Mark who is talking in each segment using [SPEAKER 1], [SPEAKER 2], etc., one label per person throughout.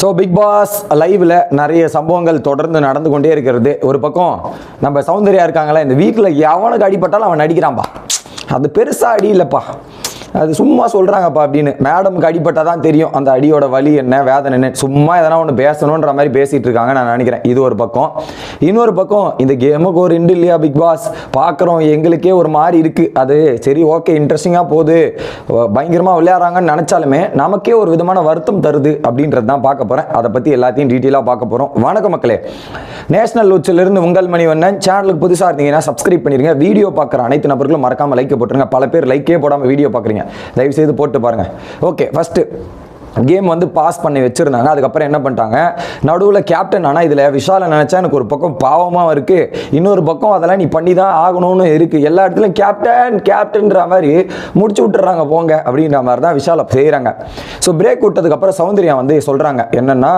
[SPEAKER 1] So big pass லைவில் நிறைய சம்பவங்கள் தொடர்ந்து நடந்து கொண்டே இருக்கிறது. ஒரு பக்கம் நம்ம சௌந்தர்யா இருக்காங்களா இந்த வீட்டில் எவனுக்கு அடிப்பட்டாலும் அவன் அடிக்கிறான்பா அது பெருசாக அடி இல்லைப்பா. அது சும்மா சொல்கிறாங்கப்பா அப்படின்னு. மேடம்க்கு அடிபட்டால் தான் தெரியும் அந்த அடியோட வலி என்ன வேதனை என்ன. சும்மா எதனா ஒன்று பேசணுன்ற மாதிரி பேசிகிட்டு இருக்காங்க நான் நினைக்கிறேன். இது ஒரு பக்கம். இன்னொரு பக்கம் இந்த கேமுக்கு ஒரு இண்டு இல்லையா பிக் பாஸ் பார்க்குறோம் எங்களுக்கே ஒரு மாதிரி இருக்குது அது சரி ஓகே இன்ட்ரெஸ்டிங்காக போகுது. பயங்கரமாக விளையாடுறாங்கன்னு நினச்சாலுமே நமக்கே ஒரு விதமான வருத்தம் தருது அப்படின்றது தான் பார்க்க போகிறேன் அதை பற்றி எல்லாத்தையும் டீட்டெயிலாக பார்க்க போகிறோம் வணக்கம் மக்களே. நேஷனல் உச்சிலிருந்து உங்கள் மணி வண்ணன் சேனலுக்கு புதுசாக இருந்தீங்கன்னா சப்ஸ்கிரைப் பண்ணிடுங்க வீடியோ பார்க்குற அனைத்து நபர்களும் மறக்காமல் லைக் போட்டுருங்க. பல பேர் லைக்கே போடாமல் வீடியோ பார்க்குறீங்க. தயவு செய்து போட்டு பாருங்க. ஓகே ஃபஸ்ட்டு கேம் வந்து பாஸ் பண்ணி வச்சுருந்தாங்க. அதுக்கப்புறம் என்ன பண்ணிட்டாங்க? நடுவில் கேப்டன் ஆனால் இதில் விஷாலை நினச்சா எனக்கு ஒரு பக்கம் பாவமாக இருக்குது இன்னொரு பக்கம் அதெல்லாம் நீ பண்ணி தான் ஆகணும்னு இருக்குது எல்லா இடத்துலையும் கேப்டன் கேப்டன்ற மாதிரி முடிச்சு விட்டுறாங்க போங்க அப்படின்ற மாதிரி தான் விஷாலை செய்கிறாங்க ஸோ பிரேக் விட்டதுக்கப்புறம் சௌந்தர்யா வந்து சொல்கிறாங்க என்னென்னா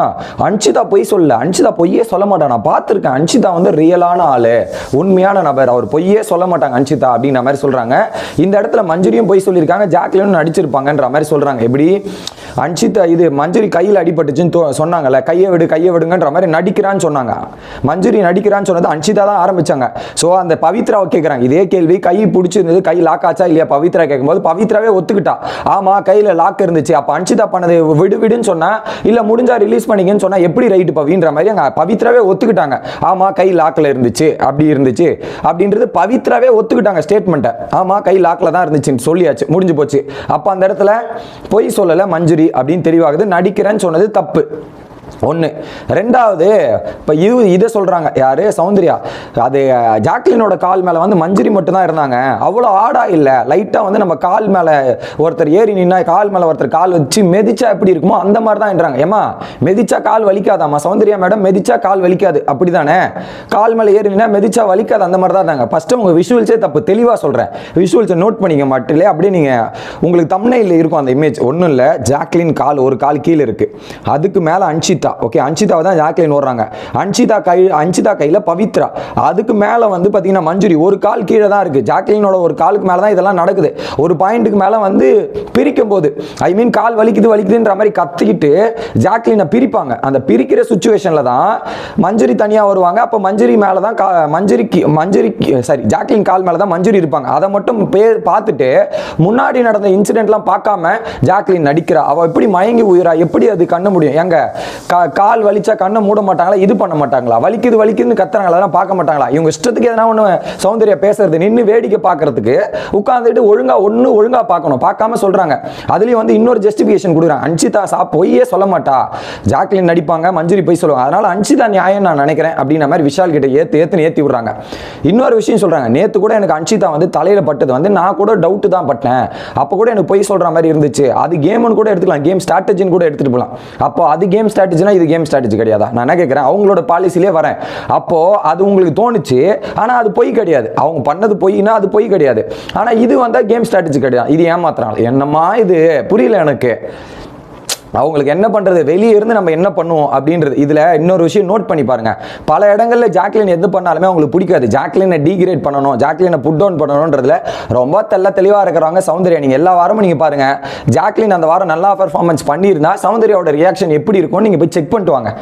[SPEAKER 1] அன்ஷிதா பொய் சொல்ல அன்ஷிதா பொய்யே சொல்ல மாட்டான். நான் பார்த்துருக்கேன். அன்ஷிதா வந்து ரியலான ஆள். உண்மையான நபர். அவர் பொய்யே சொல்ல மாட்டாங்க அன்ஷிதா அப்படின்ற மாதிரி சொல்கிறாங்க இந்த இடத்துல மஞ்சுரியும் பொய் சொல்லியிருக்காங்க ஜாக்லினும் நடிச்சிருப்பாங்கன்ற மாதிரி சொல்கிறாங்க எப்படி? அன்ஷிதா இது மஞ்சுரி கையில் அடிபட்டுச்சுன்னு சொன்னாங்கல்ல கையை விடு கையை விடுங்கன்ற மாதிரி நடிக்கிறான்னு சொன்னாங்க. மஞ்சுரி நடிக்கிறான்னு சொன்னது அன்ஷிதா தான் ஆரம்பிச்சாங்க. ஸோ அந்த பவித்ராவை கேட்குறாங்க இதே கேள்வி கை பிடிச்சிருந்தது கை லாக் ஆச்சா இல்லையா? பவித்ரா கேட்கும்போது பவித்ராவே ஒத்துக்கிட்டா. ஆமா கையில் லாக் இருந்துச்சு. அப்போ அன்ஷிதா பண்ணது விடு விடுன்னு சொன்னா இல்லை முடிஞ்சா ரிலீஸ் பண்ணிங்கன்னு சொன்னா எப்படி ரைட்டு பவின்ற மாதிரி அங்கே பவித்ராவே ஒத்துக்கிட்டாங்க. ஆமா கை லாக்கில் இருந்துச்சு அப்படி இருந்துச்சு. அப்படின்றது பவித்ராவே ஒத்துக்கிட்டாங்க ஸ்டேட்மெண்ட்டை ஆமா கை லாக்கில் தான் இருந்துச்சுன்னு சொல்லியாச்சு. முடிஞ்சு போச்சு. அப்போ அந்த இடத்துல பொய் சொல்லலை மஞ்சுரி அப்படி அப்படின்னு தெளிவாகுது நடிக்கிறேன்னு சொன்னது தப்பு. ஒன்று ரெண்டாவது இப்போ இது இதை சொல்கிறாங்க யார்? சௌந்தர்யா. அது ஜாக்லினோட கால் மேலே வந்து மஞ்சரி மட்டும்தான் இருந்தாங்க. அவ்வளோ ஆடா இல்லை. லைட்டாக வந்து நம்ம கால் மேலே ஒருத்தர் ஏறி நின்னா கால் மேலே ஒருத்தர் கால் வச்சு மெதிச்சா எப்படி இருக்குமோ அந்த மாதிரி தான் என்றாங்க. ஏமா மெதிச்சா கால் வலிக்காதாம்மா? சௌந்தர்யா மேடம் மெதிச்சா கால் வலிக்காது. அப்படி தானே கால் மேலே ஏறி நின்னா மெதிச்சா வலிக்காது. அந்த மாதிரி தான் இருந்தாங்க. ஃபஸ்ட்டு உங்கள் விஷுவல்ஸே தப்பு. தெளிவாக சொல்கிறேன் விஷுவல்ஸை நோட் பண்ணிக்க மாட்டிலே அப்படியே நீங்கள் உங்களுக்கு தம்னையில் இருக்கும் அந்த இமேஜ் ஒன்றும் இல்லை. ஜாக்லின் கால் ஒரு கால் கீழே இருக்குது அதுக்கு மேலே அன்சிதா ஓகே அன்சிதாவை தான் ஜாக்லின் ஓடுறாங்க. அன்ஷிதா கை அன்ஷிதா கையில் பவித்ரா. அதுக்கு மேலே வந்து பார்த்தீங்கன்னா மஞ்சுரி ஒரு கால் கீழே தான் இருக்குது ஜாக்லினோட ஒரு காலுக்கு மேலே தான் இதெல்லாம் நடக்குது. ஒரு பாயிண்ட்டுக்கு மேலே வந்து பிரிக்கும் போது ஐ மீன் கால் வலிக்குது வலிக்குதுன்ற மாதிரி கத்திக்கிட்டு ஜாக்லினை பிரிப்பாங்க. அந்த பிரிக்கிற சுச்சுவேஷனில் தான் மஞ்சுரி தனியாக வருவாங்க. அப்போ மஞ்சுரி மேலே தான் கா மஞ்சுரிக்கு மஞ்சுரிக்கு சாரி ஜாக்லின் கால் மேலே தான் மஞ்சுரி இருப்பாங்க. அதை மட்டும் பே பார்த்துட்டு முன்னாடி நடந்த இன்சிடென்ட்லாம் பார்க்காம ஜாக்லின் நடிக்கிறா. அவள் எப்படி மயங்கி உயிரா? எப்படி அது கண்ண முடியும்? எங்க கால் வலிச்சா கண்ணை மூட மாட்டாங்களா? இது பண்ண மாட்டாங்களா? வலிக்குது வலிக்குதுன்னு கத்துறாங்களா? அதெல்லாம் பார்க்க மாட்டாங்களா? இவங்க இஷ்டத்துக்கு எதனா ஒன்று சௌந்தர்யா பேசுறது நின்று வேடிக்கை பார்க்கறதுக்கு உட்காந்துட்டு ஒழுங்கா ஒன்று ஒழுங்கா பார்க்கணும். பார்க்காம சொல்றாங்க. அதுலயும் வந்து இன்னொரு ஜஸ்டிஃபிகேஷன் கொடுக்குறாங்க. அன்ஷிதா சா பொய்யே சொல்ல மாட்டா. ஜாக்லின் நடிப்பாங்க மஞ்சுரி போய் சொல்லுவாங்க. அதனால அன்ஷிதா நியாயம் நான் நினைக்கிறேன் அப்படின்ற மாதிரி விஷால் கிட்ட ஏத்து ஏத்துன்னு ஏத்தி விடுறாங்க. இன்னொரு விஷயம் சொல்றாங்க. நேத்து கூட எனக்கு அன்ஷிதா வந்து தலையில பட்டது. வந்து நான் கூட டவுட் தான் பட்டேன். அப்போ கூட எனக்கு பொய் சொல்ற மாதிரி இருந்துச்சு. அது கேம்னு கூட எடுத்துக்கலாம். கேம் ஸ்ட்ராட்டஜின்னு கூட எடுத்துட்டு போகலாம் அப்போ அது கேம் ஸ்ட்ராட்டஜினா இது கேம் ஸ்ட்ராட்டஜி கிடையாதா? நான் என்ன கேட்குறேன் அவங்களோட பாலிசிலே வரேன். அப்போ அது உங்களுக்கு தோணுச்சு ஆனா அது பொய் கிடையாது. அவங்க பண்ணது பொய்னா அது பொய் கிடையாது. ஆனால் இது வந்தால் கேம் ஸ்ட்ராட்டஜி கிடையாது. இது ஏமாத்துறாங்க. என்னம்மா இது? புரியல எனக்கு. அவங்களுக்கு என்ன பண்ணுறது வெளியே இருந்து நம்ம என்ன பண்ணுவோம் அப்படின்றது. இதில் இன்னொரு விஷயம் நோட் பண்ணி பாருங்க. பல இடங்களில் ஜாக்லின் எது பண்ணாலுமே அவங்களுக்கு பிடிக்காது. ஜாக்லினை டீக்ரேட் பண்ணணும் ஜாக்லினை புட் டவுன் பண்ணணுன்றதுல ரொம்ப தெல்ல தெளிவாக இருக்கிறவங்க சௌந்தர்யா. நீங்கள் எல்லா வாரமும் நீங்கள் பாருங்கள் ஜாக்லின் அந்த வாரம் நல்லா பர்ஃபார்மன்ஸ் பண்ணியிருந்தா சௌந்தர்யாவோட ரியாக்ஷன் எப்படி இருக்கும்னு நீங்கள் போய் செக் பண்ணிட்டு வாங்க.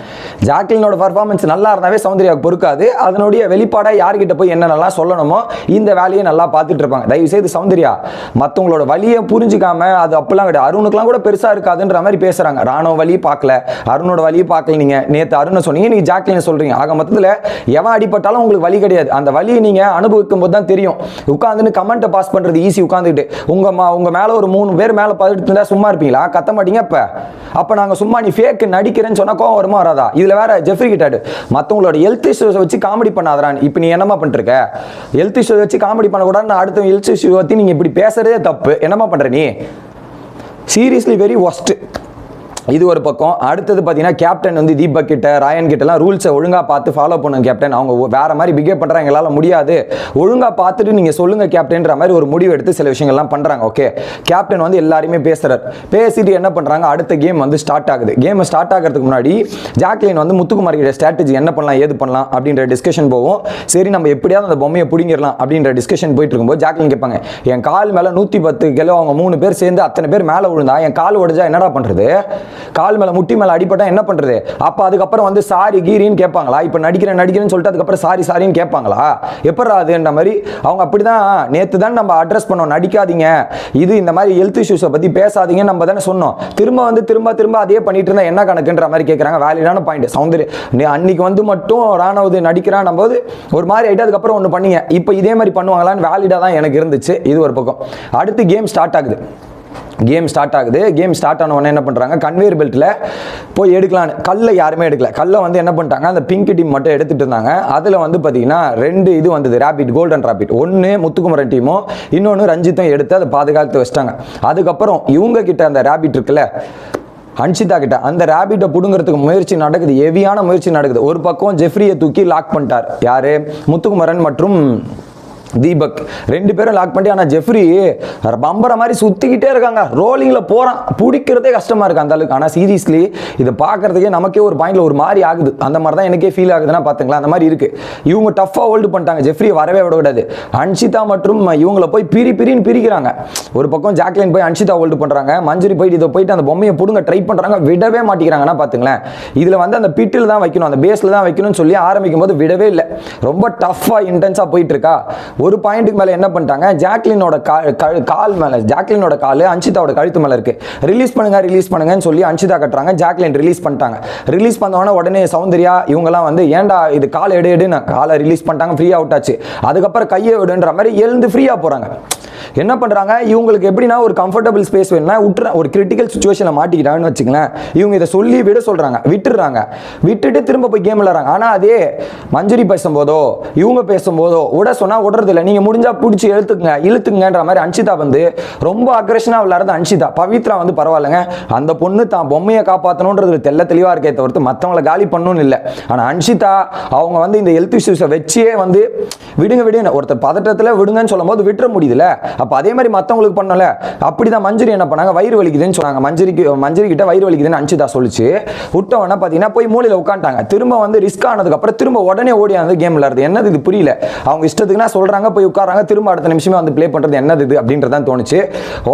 [SPEAKER 1] ஜாக்லினோட பெர்ஃபார்மன்ஸ் நல்லா இருந்தாவே சௌந்தர்யாவுக்கு பொறுக்காது. அதனுடைய வெளிப்பாடாக யார்கிட்ட போய் என்னென்னலாம் சொல்லணுமோ இந்த வேலையை நல்லா பார்த்துட்டு இருப்பாங்க. தயவு செய்து சௌந்தர்யா மற்றவங்களோட வழியை புரிஞ்சுக்காம அது அப்பெல்லாம் கிடையாது. அருணுக்குலாம் கூட பெருசாக இருக்காதுன்ற மாதிரி பேசுறாங்க. ராணுவ வழியை பார்க்கல. அருணோட வழியை பார்க்கல நீங்க. நேத்து அருணை சொன்னீங்க நீங்க ஜாக்லின் சொல்றீங்க. ஆக மொத்தத்தில் எவன் அடிபட்டாலும் உங்களுக்கு வழி கிடையாது. அந்த வழியை நீங்க அனுபவிக்கும் போது தான் தெரியும். உட்காந்துன்னு கமெண்ட்டை பாஸ் பண்றது ஈஸி உட்காந்துக்கிட்டு உங்க மா உங்க மேல ஒரு மூணு பேர் மேல படுத்து சும்மா இருப்பீங்களா? கத்த மாட்டீங்க அப்ப. அப்ப நாங்க சும்மா நீ ஃபேக் நடிக்கிறேன்னு சொன்னா கோவம் வருமா வராதா? இதுல வேற ஜெஃப்ரி கிட்டாடு மத்தவங்களோட ஹெல்த் இஷ்யூஸ் வச்சு காமெடி பண்ணாதான் இப்போ நீ என்னமா பண்ணிருக்க ஹெல்த் இஷ்யூஸ் வச்சு காமெடி பண்ணக்கூடாது அடுத்த ஹெல்த் இஷ்யூ பத்தி நீங்க இப்படி பேசுறதே தப்பு. என்னமா பண்ற நீ? சீரியஸ்லி வெரி ஒஸ்ட் இது ஒரு பக்கம். அடுத்தது பார்த்தீங்கன்னா கேப்டன் வந்து தீபக் கிட்ட ராயன் கிட்டலாம் ரூல்ஸை ஒழுங்காக பார்த்து ஃபாலோ பண்ணுங்க கேப்டன் அவங்க வேற மாதிரி பிகேவ் பண்ணுறாங்க எங்களால் முடியாது. ஒழுங்காக பார்த்துட்டு நீங்கள் சொல்லுங்க கேப்டன்ற மாதிரி ஒரு முடிவு எடுத்து சில விஷயங்கள்லாம் பண்ணுறாங்க ஓகே கேப்டன் வந்து எல்லாருமே பேசுகிறார் பேசிட்டு என்ன பண்ணுறாங்க அடுத்த கேம் வந்து ஸ்டார்ட் ஆகுது. கேம் ஸ்டார்ட் ஆகிறதுக்கு முன்னாடி ஜாக்லின் வந்து முத்துக்குமார் கிட்ட ஸ்ட்ராட்டஜி என்ன பண்ணலாம் ஏது பண்ணலாம் அப்படின்ற டிஸ்கஷன் போகும். சரி நம்ம எப்படியாவது அந்த பொம்மையை பிடிங்கிடலாம் அப்படின்ற டிஸ்கஷன் போயிட்டு இருக்கும்போது ஜாக்லின் கேட்பாங்க என் கால் மேலே நூற்றி பத்து கிலோ அவங்க மூணு பேர் சேர்ந்து அத்தனை பேர் மேலே விழுந்தா என் கால் உடைஞ்சா என்னடா பண்ணுறது கால் மேலே முட்டி மேலே அடிப்பட்டா என்ன பண்ணுறது அப்போ அதுக்கப்புறம் வந்து சாரி கீரின்னு கேட்பாங்களா? இப்போ நடிக்கிறேன் நடிக்கிறேன்னு சொல்லிட்டு அதுக்கப்புறம் சாரி சாரின்னு கேட்பாங்களா? எப்படா அதுன்ற மாதிரி அவங்க அப்படி தான் நேற்று தான் நம்ம அட்ரஸ் பண்ணோம். நடிக்காதீங்க. இது இந்த மாதிரி ஹெல்த் இஷ்யூஸை பற்றி பேசாதீங்க நம்ம தானே சொன்னோம். திரும்ப வந்து திரும்ப திரும்ப அதே பண்ணிட்டு இருந்தால் என்ன கணக்குன்ற மாதிரி கேட்குறாங்க வேலிடான பாயிண்ட் சௌந்தர்ய நீ அன்னைக்கு வந்து மட்டும் ராணவது நடிக்கிறான் போது ஒரு மாதிரி ஆகிட்டு அதுக்கப்புறம் ஒன்று பண்ணீங்க. இப்போ இதே மாதிரி பண்ணுவாங்களான்னு வேலிடாக தான் எனக்கு இருந்துச்சு. இது ஒரு பக்கம். அடுத்து கேம் ஸ்டார்ட் ஆகுது. கேம் ஸ்டார்ட் ஆகுது. கேம் ஸ்டார்ட் ஆன உடனே என்ன பண்ணுறாங்க கன்வேயர் பெல்ட்டில் போய் எடுக்கலான்னு. கல்லை யாருமே எடுக்கல. கல்லை வந்து என்ன பண்ணிட்டாங்க? அந்த பிங்க் டீம் மட்டும் எடுத்துட்டு இருந்தாங்க. அதில் வந்து பார்த்தீங்கன்னா ரெண்டு இது வந்தது. ரேபிட் கோல்டன் ரேபிட் ஒன்று முத்துக்குமரன் டீமும் இன்னொன்று ரஞ்சித்தும் எடுத்து அதை பாதுகாத்து வச்சிட்டாங்க. அதுக்கப்புறம் இவங்க கிட்ட அந்த ரேபிட் இருக்குல்ல அன்ஷிதா கிட்ட அந்த ரேபிட்டை பிடுங்கிறதுக்கு முயற்சி நடக்குது. ஹெவியான முயற்சி நடக்குது. ஒரு பக்கம் ஜெஃப்ரியை தூக்கி லாக் பண்ணிட்டார். யார்? முத்துக்குமரன் மற்றும் தீபக். ரெண்டு பேரும் லாக் பண்ணி ஆனால் ஜெஃப்ரி பம்பரை மாதிரி சுற்றிக்கிட்டே இருக்காங்க. ரோலிங்கில் போகிறான் பிடிக்கிறதே கஷ்டமாக இருக்குது அந்த அளவுக்கு. ஆனால் சீரியஸ்லி இதை பார்க்கறதுக்கே நமக்கே ஒரு பாயிண்டில் ஒரு மாதிரி ஆகுது. அந்த மாதிரி தான் எனக்கே ஃபீல் ஆகுதுன்னா பார்த்துங்களா அந்த மாதிரி இருக்குது இவங்க டஃப்பாக ஹோல்டு பண்ணிட்டாங்க. ஜெஃப்ரியை வரவே விடக்கூடாது. அன்ஷிதா மற்றும் இவங்கள போய் பிரி பிரின்னு பிரிக்கிறாங்க. ஒரு பக்கம் ஜாக்லின் போய் அன்ஷிதா ஹோல்டு பண்ணுறாங்க மஞ்சுரி போயிட்டு இதை போயிட்டு அந்த பொம்மையை பிடுங்க ட்ரை பண்ணுறாங்க விடவே மாட்டேங்கிறாங்கன்னா பார்த்துங்களேன் இதில் வந்து அந்த பிட்டில் தான் வைக்கணும். அந்த பேஸில் தான் வைக்கணும்னு சொல்லி ஆரம்பிக்கும் போது விடவே இல்லை. ரொம்ப டஃப்பாக இன்டென்ஸாக போயிட்டு இருக்கா. ஒரு பாயிண்ட்டுக்கு மேலே என்ன பண்ணிட்டாங்க? ஜாக்லினோட கால் மேலே ஜாக்லினோட கால் அன்ஷிதாவோட கழுத்து மேலே இருக்கு. ரிலீஸ் பண்ணுங்க ரிலீஸ் பண்ணுங்கன்னு சொல்லி அன்ஷிதா கட்டுறாங்க. ஜாக்லின் ரிலீஸ் பண்ணிட்டாங்க. ரிலீஸ் பண்ணவொடனே உடனே சௌந்தர்யா இவங்கெல்லாம் வந்து ஏன்டா இது கால் எடு எடுன்னு காலை ரிலீஸ் பண்ணிட்டாங்க ஃப்ரீ அவுட் ஆச்சு. அதுக்கப்புறம் கையை விடுன்ற மாதிரி எழுந்து ஃப்ரீயாக போகிறாங்க என்ன பண்ணுறாங்க இவங்களுக்கு எப்படின்னா ஒரு கம்ஃபர்டபுள் ஸ்பேஸ் வேணும்னா விட்டுற ஒரு கிரிட்டிக்கல் சுச்சுவேஷனில் மாட்டிக்கிட்டாங்கன்னு வச்சுங்களேன் இவங்க இதை சொல்லி விட சொல்கிறாங்க விட்டுடுறாங்க. விட்டுட்டு திரும்ப போய் கேம் விளாட்றாங்க ஆனால் அதே மஞ்சுரி பேசும்போதோ இவங்க பேசும்போதோ விட சொன்னால் விடுறது இல்லை நீங்கள் முடிஞ்சா பிடிச்சி எழுத்துக்குங்க இழுத்துக்குங்கன்ற மாதிரி அன்ஷிதா வந்து ரொம்ப அக்ரெஷனாக விளாட்றது அன்ஷிதா. பவித்ரா வந்து பரவாயில்லைங்க. அந்த பொண்ணு தான் பொம்மையை காப்பாற்றணுன்றது தெல்ல தெளிவாக இருக்கே தவிர்த்து மற்றவங்களை காலி பண்ணணும்னு இல்லை. ஆனால் அன்ஷிதா அவங்க வந்து இந்த ஹெல்த் இஷ்யூஸை வச்சே வந்து விடுங்க விடுங்க ஒருத்தர் பதட்டத்தில் விடுங்கன்னு சொல்லும்போது விட்டுற முடியுதுல அப்போ அதே மாதிரி மற்றவங்களுக்கு பண்ணல. அப்படி தான் மஞ்சரி என்ன பண்ணாங்க? வயிறு வலிக்குதுன்னு சொன்னாங்க. மஞ்சரிக்கு மஞ்சரி கிட்ட வயிறு வலிக்குதுன்னு அன்ஷிதா சொல்லிச்சு. விட்டவொடனே பார்த்தீங்கன்னா போய் மூலையில் உட்காந்துட்டாங்க. திரும்ப வந்து ரிஸ்க் ஆனதுக்கப்புறம் திரும்ப உடனே ஓடி அந்த கேம் விளாடுறது என்னது இது புரியல. அவங்க இஷ்டத்துக்குன்னா சொல்கிறாங்க போய் உட்காராங்க திரும்ப அடுத்த நிமிஷமே வந்து ப்ளே பண்ணுறது என்னது இது அப்படின்றதான் தோணுச்சு.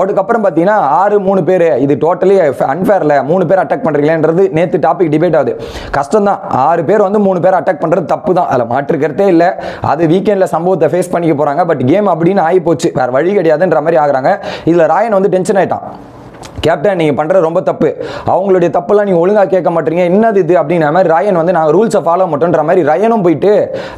[SPEAKER 1] அதுக்கப்புறம் பார்த்தீங்கன்னா ஆறு மூணு பேர் இது டோட்டலி அன்ஃபேரில் மூணு பேர் அட்டாக் பண்ணுறீங்களேன்றது நேற்று டாபிக் டிபேட் ஆகுது. கஷ்டம் தான் ஆறு பேர் வந்து மூணு பேர் அட்டாக் பண்ணுறது தப்பு தான் அதில் மாற்றுக்கிறதே இல்லை. அது வீக்கெண்டில் சம்பவத்தை ஃபேஸ் பண்ணிக்க போகிறாங்க பட் கேம் அப்படின்னு ஆகி போச்சு வேறு வழி கிடையாதுன்ற மாதிரி ஆகிறாங்க. இதில் ராயன் வந்து டென்ஷன் ஆகிட்டான் கேப்டன் நீங்கள் பண்ணுறது ரொம்ப தப்பு. அவங்களுடைய தப்பெல்லாம் நீங்கள் ஒழுங்காக கேட்க மாட்டீங்க. என்னது இது அப்படின்ற மாதிரி ரயன் வந்து நாங்கள் ரூல்ஸை ஃபாலோ மாட்டோன்ற மாதிரி ரயனும் போயிட்டு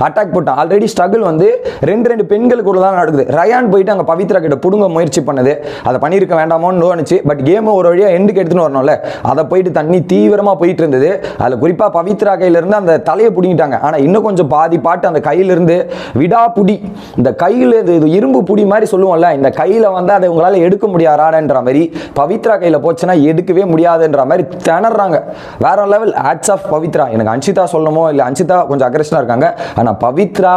[SPEAKER 1] அட்டாக் போட்டான். ஆல்ரெடி ஸ்ட்ரகிள் வந்து ரெண்டு ரெண்டு பெண்களுக்குள்ள தான் நடக்குது. ரயான் போயிட்டு அங்கே பவித்ரா கிட்ட பிடுங்க முயற்சி பண்ணுது. அதை பண்ணியிருக்க வேண்டாமோன்னு தோணுச்சு பட் கேமு ஒரு வழியாக எண்டுக்கு எடுத்துன்னு வரணும்ல. அதை போயிட்டு தண்ணி தீவிரமாக போயிட்டு இருந்தது. அதில் குறிப்பாக பவித்ரா கையிலேருந்து அந்த தலையை பிடிங்கிட்டாங்க. ஆனால் இன்னும் கொஞ்சம் பாதி பாட்டு அந்த கையிலிருந்து விடா புடி. இந்த கையில் இது இது இரும்பு புடி மாதிரி சொல்லுவோம்ல இந்த கையில் வந்து அதை உங்களால் எடுக்க முடியாதான்ற மாதிரி பவித்ரா கையில் போச்சுன்னா எடுக்கவே முடியாதுன்ற மாதிரி திணறாங்க. வேற லெவல் ஆட்ஸ் ஆஃப் பவித்ரா. எனக்கு அன்ஷிதா சொல்லணுமோ இல்லை அன்ஷிதா கொஞ்சம் அக்ரெஷனாக இருக்காங்க. ஆனால் பவித்ரா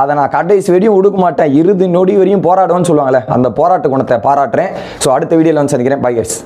[SPEAKER 1] அதை நான் கடைசி வரையும் உடுக்க மாட்டேன். இறுதி நொடி வரையும் போராடுவேன்னு சொல்லுவாங்களே அந்த போராட்ட குணத்தை பாராட்டுறேன். ஸோ அடுத்த வீடியோவில் வந்து சந்திக்கிறேன். Bye guys